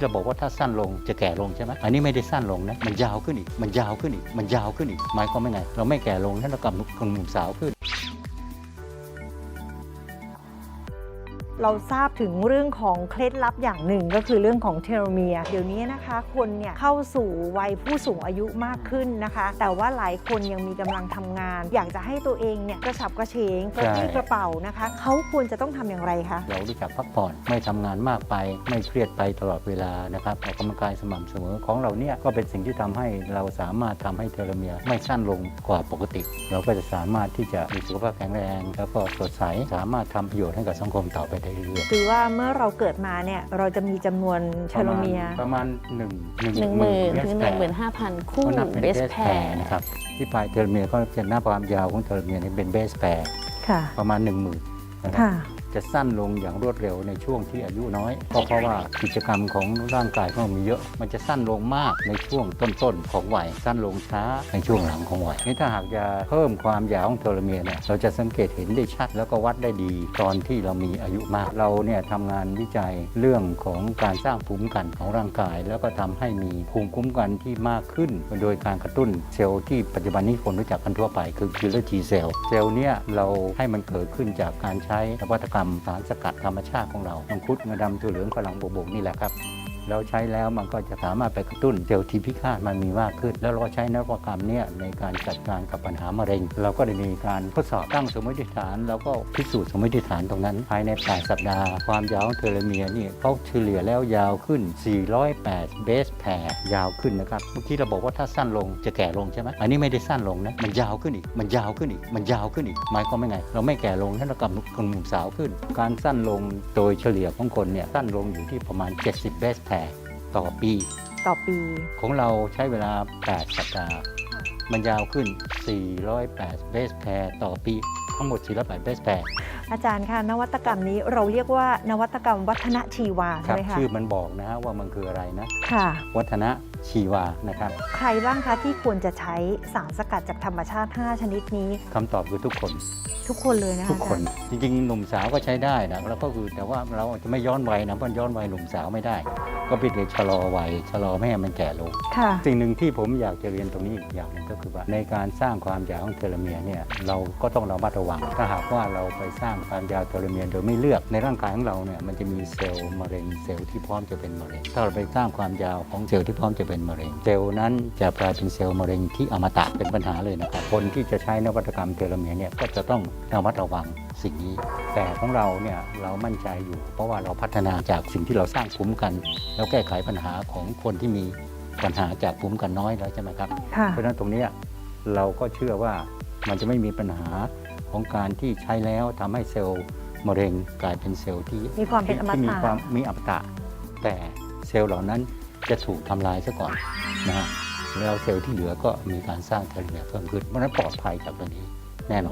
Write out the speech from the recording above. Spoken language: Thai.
เราบอกว่าถ้าสั้นลงจะแก่ลงใช่ไหมอันนี้ไม่ได้สั้นลงนะ มันยาวขึ้นอีก มันยาวขึ้นอีก มันยาวขึ้นอีก หมายความว่าไง เราไม่แก่ลงนั่นเรากลับกลุ่มสาวขึ้น เราทราบถึงเรื่องของเคล็ดลับอย่างหนึ่งก็คือเรื่องของเทโลเมียร์เดี๋ยวนี้นะคะคนเนี่ยเข้าสู่วัยผู้สูงอายุมากขึ้นนะคะ แต่ว่าหลายคนยังมีกำลังทำงาน อยากจะให้ตัวเองเนี่ยกระฉับกระเฉงกระปี้กระเป๋านะคะเขาควรจะต้องทำอย่างไรคะเรารู้จักพักผ่อนไม่ทำงานมากไป ไม่เครียดไปตลอดเวลานะครับออกกำลังกายสม่ำเสมอของเราเนี่ยก็เป็นสิ่งที่ทำให้เราสามารถทำให้เทโลเมียร์ไม่สั้นลงกว่าปกติ เราก็จะสามารถที่จะมีสุขภาพแข็งแรงแล้วก็สดใสสามารถทำประโยชน์ให้กับสังคมต่อไปได้เรื่อยๆคือว่าเมื่อเราเกิดมาเนี่ยเราจะมีจำนวนเทโลเมียร์ประมาณหนึ่งหนึ่งหมื่นถึงหนึ่งหมื่นห้าพันคู่เขานับเป็นเบเบสสแพแพรร์นะครับที่ปลายเทโลเมียร์ก็จะหน้าความยาวของเทโลเมียร์นี่เป็นเบสแพร์ค่ะประมาณ 1 0,000นะครับค่ะ จะสั้นลงอย่างรวดเร็วในช่วงที่อายุน้อยก็เพราะว่ากิจกรรมของร่างกายของเรามีเยอะ มันจะสั้นลงมากในช่วงต้นๆของวัยสั้นลงช้าในช่วงหลังของวัยนี่ถ้าหากจะเพิ่มความยาวของเทโลเมียร์เนี่ยเราจะสังเกตเห็นได้ชัด แล้วก็วัดได้ดีตอนที่เรามีอายุมาก เราเนี่ยทำงานวิจัยเรื่องของการสร้างภูมิคุ้มกันของร่างกาย แล้วก็ทำให้มีภูมิคุ้มกันที่มากขึ้น โดยการกระตุ้นเซลล์ที่ปัจจุบันนี้คนรู้จักกันทั่วไปคือ killer T cell เซลล์เนี่ยเราให้มันเกิดขึ้นจากการใช้นวัตกรรมสารสกัดธรรมชาติของเรามังคุดงาดำถั่วเหลืองฝรั่งบวบกนี่แหละครับ แล้วใช้แล้วมันก็จะสามารถไปกระตุ้นเซลล์ที่พิฆาตมันมีมากขึ้น แล้วเราใช้นวัตกรรมเนี่ยในการจัดการกับปัญหามะเร็ง เราก็ได้มีการทดสอบตั้งสมมติฐาน แล้วก็พิสูจน์สมมติฐานตรงนั้น ภายใน 8 สัปดาห์ ความยาวของเทโลเมียร์นี่เขาเฉลี่ยแล้วยาวขึ้น 408 เบสแพร์ยาวขึ้นนะครับเมื่อกี้เราบอกว่าถ้าสั้นลงจะแก่ลงใช่ไหมอันนี้ไม่ได้สั้นลงนะมันยาวขึ้นอีกมันยาวขึ้นอีกมันยาวขึ้นอีกหมายความว่าไง เราไม่แก่ลงถ้าเรากลับกำหนุ่มสาวขึ้น การสั้นลงโดยเฉลี่ยของคนเนี่ยสั้นลงอยู่ที่ประมาณ 70 เบสแพร ต่อปี ต่อปี ของเราใช้เวลา 8 สัปดาห์ มันยาวขึ้น 408เบสแพร์ต่อปี ทั้งหมด 408เบสแพร์อาจารย์คะนวัตกรรมนี้เราเรียกว่านวัตกรรมวัฒนชีวาคใช่รับไหมคะชื่อมันบอกนะฮะว่ามันคืออะไรนะ ค่ะ วัฒนะชีวานะครับ ใครบ้างคะที่ควรจะใช้สารสกัดจากธรรมชาติ 5 ชนิดนี้คำตอบคือทุกคน ทุกคนเลยนะคะทุกคนจริงๆ หนุ่มสาวก็ใช้ได้นะแล้วก็คือแต่ว่าเราอาจจะไม่ย้อนวัยนะเพราะย้อนวัยหนุ่มสาวไม่ได้ ก็เป็นเด็กชะลอวัยชะลอไม่ให้มันแก่ลงค่ะสิ่งหนึ่งที่ผมอยากจะเรียนตรงนี้อีกอย่างหนึงก็คือว่าในการสร้างความยาวของเทโลเมียร์เนี่ยเราก็ต้องระมัดระวัง ถ้าหากว่าเราไปสร้างความยาวเทโลเมียร์โดยไม่เลือกในร่างกายของเราเนี่ยมันจะมีเซลล์มะเร็งเซลล์ที่พร้อมจะเป็นมะเร็งถ้าเราไปสร้างความยาวของเซลล์ที่พร้อมจะเป็นมะเร็ง เซลล์นั้นจะกลายเป็นเซลล์มะเร็งที่อมตะเป็นปัญหาเลยนะครับ คนที่จะใช้นวัตกรรมเทโลเมียร์เนี่ยก็จะต้องระมัดระวังสิ่งนี้ แต่ของเราเนี่ยเรามั่นใจอยู่ เพราะว่าเราพัฒนาจากสิ่งที่เราสร้างภูมิคุ้มกัน แล้วแก้ไขปัญหาของคนที่มีปัญหาจากภูมิคุ้มกันน้อยแล้วใช่ไหมครับค่ะเพราะฉะนั้นตรงเนี้ยเราก็เชื่อว่ามันจะไม่มีปัญหาของการที่ใช้แล้วทำให้เซลล์มะเร็งกลายเป็นเซลล์ที่มีความเป็นอมที่มีตะความมีอมตะ แต่เซลล์เหล่านั้น จะถูกทำลายซะก่อนนะฮะแล้วเซลล์ที่เหลือก็มีการสร้างเทลเมียเพิ่มขึ้นเพราะนั้นปลอดภัยจากตัวนี้